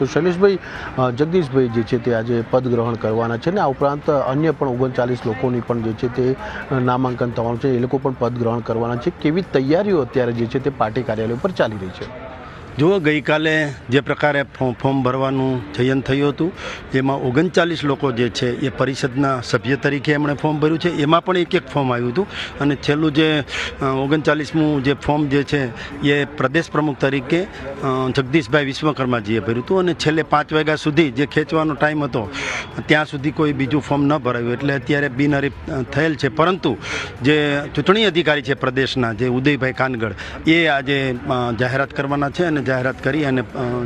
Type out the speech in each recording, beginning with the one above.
તો શૈલેષભાઈ જગદીશભાઈ જે છે તે આજે પદ ગ્રહણ કરવાના છે ને આ ઉપરાંત અન્ય પણ ઓગણચાલીસ લોકોની પણ જે છે તે નામાંકન થવાનું છે. એ લોકો પણ પદ ગ્રહણ કરવાના છે. કેવી તૈયારીઓ અત્યારે જે છે તે પાર્ટી કાર્યાલય પર ચાલી રહી છે? જુઓ, ગઈકાલે જે પ્રકારે ફોર્મ ભરવાનું ચયન થયું હતું, એમાં ઓગણચાલીસ લોકો જે છે એ પરિષદના સભ્ય તરીકે એમણે ફોર્મ ભર્યું છે. એમાં પણ એક એક ફોર્મ આવ્યું હતું અને છેલ્લું જે ઓગણચાલીસમું જે ફોર્મ જે છે એ પ્રદેશ પ્રમુખ તરીકે જગદીશભાઈ વિશ્વકર્માજીએ ભર્યું હતું અને છેલ્લે પાંચ વાગ્યા સુધી જે ખેંચવાનો ટાઈમ હતો, ત્યાં સુધી કોઈ બીજું ફોર્મ ન ભરાયું. એટલે અત્યારે બિનહરીફ થયેલ છે. પરંતુ જે ચૂંટણી અધિકારી છે પ્રદેશના, જે ઉદયભાઈ કાનગડ, એ આજે જાહેરાત કરવાના છે અને જાહેરાત કરી અને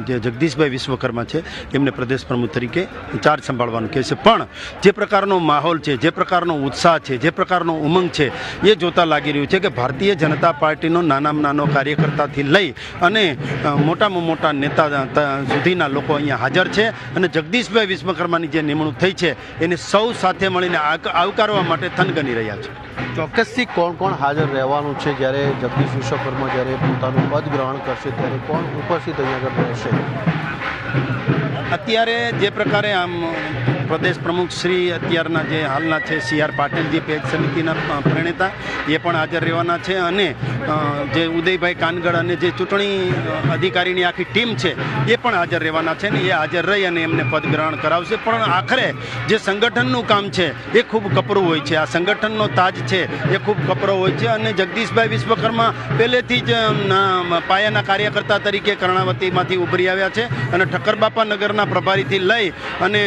જે જગદીશભાઈ વિશ્વકર્મા છે, એમને પ્રદેશ પ્રમુખ તરીકે ચાર્જ સંભાળવાનું કહે છે. પણ જે પ્રકારનો માહોલ છે, જે પ્રકારનો ઉત્સાહ છે, જે પ્રકારનો ઉમંગ છે, એ જોતા લાગી રહ્યું છે કે ભારતીય જનતા પાર્ટીનો નાનામાં નાનો કાર્યકર્તાથી લઈ અને મોટામાં મોટા નેતા સુધીના લોકો અહીંયા હાજર છે અને જગદીશભાઈ વિશ્વકર્માની જે નિમણૂક થઈ છે, એને સૌ સાથે મળીને આવકારવા માટે થનગની રહ્યા છે. ચોક્કસથી કોણ કોણ હાજર રહેવાનું છે? જ્યારે જગદીશ વિશ્વકર્મા જ્યારે પોતાનું પદ ગ્રહણ કરશે, ત્યારે કોણ ઉપસ્થિત અહીંયા આગળ રહેશે અત્યારે જે પ્રકારે આમ પ્રદેશ પ્રમુખ શ્રી અત્યારના જે હાલના છે સી આર પાટીલ પેજ સમિતિના પ્રણેતા, એ પણ હાજર રહેવાના છે અને જે ઉદયભાઈ કાનગડ અને જે ચૂંટણી અધિકારીની આખી ટીમ છે, એ પણ હાજર રહેવાના છે ને એ હાજર રહી અને એમને પદ ગ્રહણ કરાવશે. પણ આખરે જે સંગઠનનું કામ છે, એ ખૂબ કપરું હોય છે. આ સંગઠનનો તાજ છે, એ ખૂબ કપરો હોય છે અને જગદીશભાઈ વિશ્વકર્મા પહેલેથી જ પાયાના કાર્યકર્તા તરીકે કર્ણાવતીમાંથી ઉભરી આવ્યા છે અને ઠક્કરબાપા નગરના પ્રભારીથી લઈ અને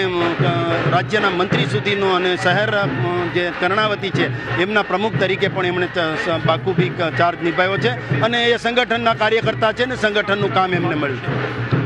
રાજ્યના મંત્રી સુધીનો અને શહેર જે કર્ણાવતી છે, એમના પ્રમુખ તરીકે પણ એમણે બાકુબી ચાર્જ નિભાવ્યો છે અને એ સંગઠનના કાર્યકર્તા છે ને સંગઠનનું કામ એમને મળ્યું છે.